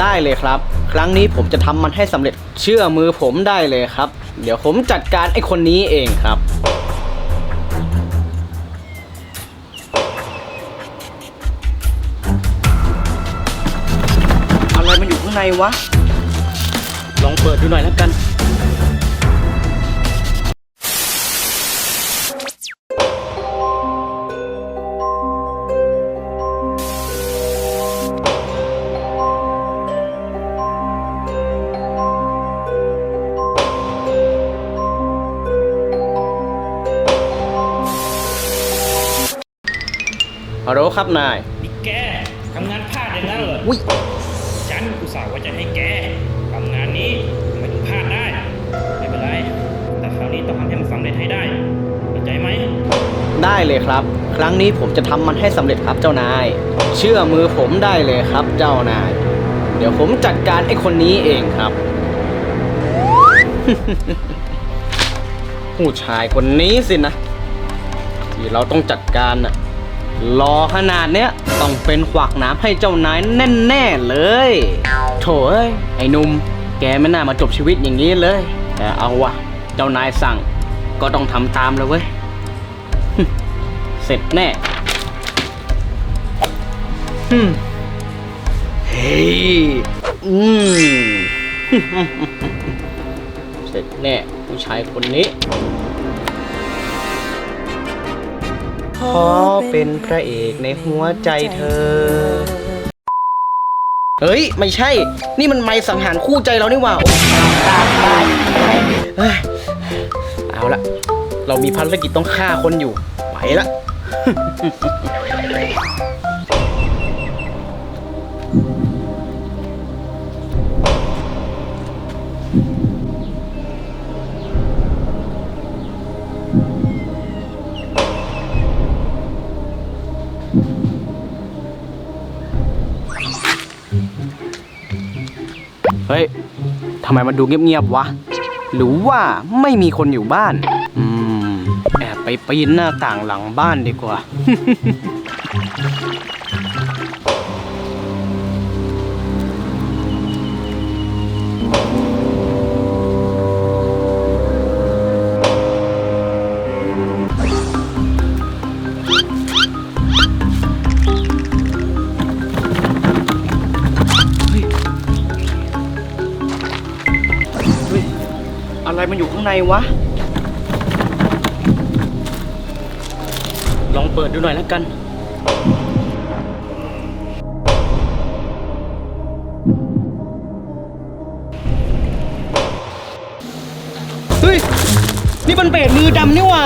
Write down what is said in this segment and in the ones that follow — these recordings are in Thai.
ได้เลยครับ ครั้งนี้ผมจะทำมันให้สำเร็จเชื่อมือผมได้เลยครับ เดี๋ยวผมจัดการไอ้คนนี้เองครับ อะไรมันอยู่ข้างในวะ ลองเปิดดูหน่อยแล้วกัน ฮัลโหลครับนายนี่แกทำงานพลาดอย่างนั้นเหรออุ้ยฉันอุตส่าห์ว่าจะให้แกทำงานนี้ทำไมถึงพลาดได้ ไม่เป็นไร แต่คราวนี้ต้องทำให้มันสำเร็จให้ได้เข้าใจไหม ได้เลยครับ ครั้งนี้ผมจะทำมันให้สำเร็จครับเจ้านาย เชื่อมือผมได้เลยครับเจ้านาย เดี๋ยวผมจัดการไอ้คนนี้เองครับ ผู้ชายคนนี้สินะ ที่เราต้องจัดการน่ะ รอขนาดเนี้ยต้องเป็นขวักน้ำให้เจ้านายแน่ๆเลย โถเอ้ยไอ้หนุ่มแกไม่น่ามาจบชีวิตอย่างนี้เลย แต่เอาวะเจ้านายสั่งก็ต้องทำตามเลยเว้ย เสร็จแน่ฮึมเฮ้ยอืมเสร็จแน่ผู้ชายคนนี้ ขอเป็นพระเอกในหัวใจเธอ เฮ้ย ไม่ใช่ นี่มันไม่สังหารคู่ใจเรานี่หว่าโอ๊ยเฮ้ยเอาละเรามีภารกิจต้องฆ่าคนอยู่ ไปละ เฮ้ยทำไมมันดูเงียบๆวะ หรือว่าไม่มีคนอยู่บ้าน อืม แอบไปปีนหน้าต่างหลังบ้านดีกว่า มันอยู่ข้างในวะ ลองเปิดดูหน่อยแล้วกัน เฮ้ย นี่มันเบดมือดำนี่หว่า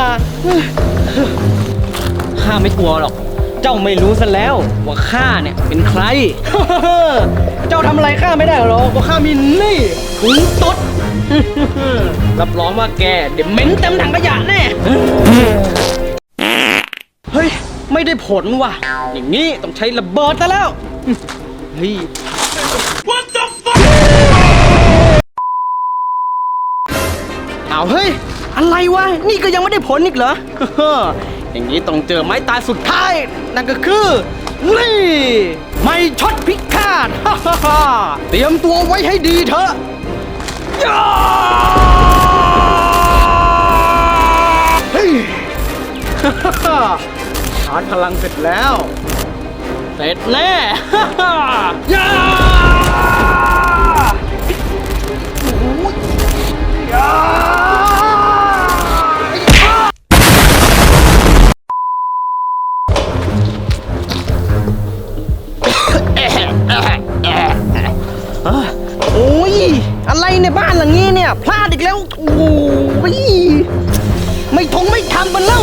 ข้าไม่กลัวหรอก เจ้าไม่รู้ซะแล้วว่าข้าเนี่ยเป็นใคร เจ้าทำอะไรข้าไม่ได้หรอกเพราะข้ามีนี่ถุงตด รับรองว่าแกเดี๋ยวเหม็นเต็มถังขยะแน่ เฮ้ย ไม่ได้ผลว่ะ อย่างนี้ต้องใช้ระเบิดซะแล้ว เฮ้ย What the fuck เอาเฮ้ย อะไรวะ นี่ก็ยังไม่ได้ผลอีกเหรอ อย่างนี้ต้องเจอไม้ตายสุดท้าย นั่นก็คือ นี่ไม่ช็อตพิฆาต เตรียมตัวไว้ให้ดีเถอะย่ ชาร์จพลังเสร็จแล้ว เสร็จแน่ย่าโอ้ยย่าโอ้ย อะไรในบ้านหลังนี้เนี่ย พลาดอีกแล้ว โอ้ยไม่ ทงไม่ทำมันแล้ว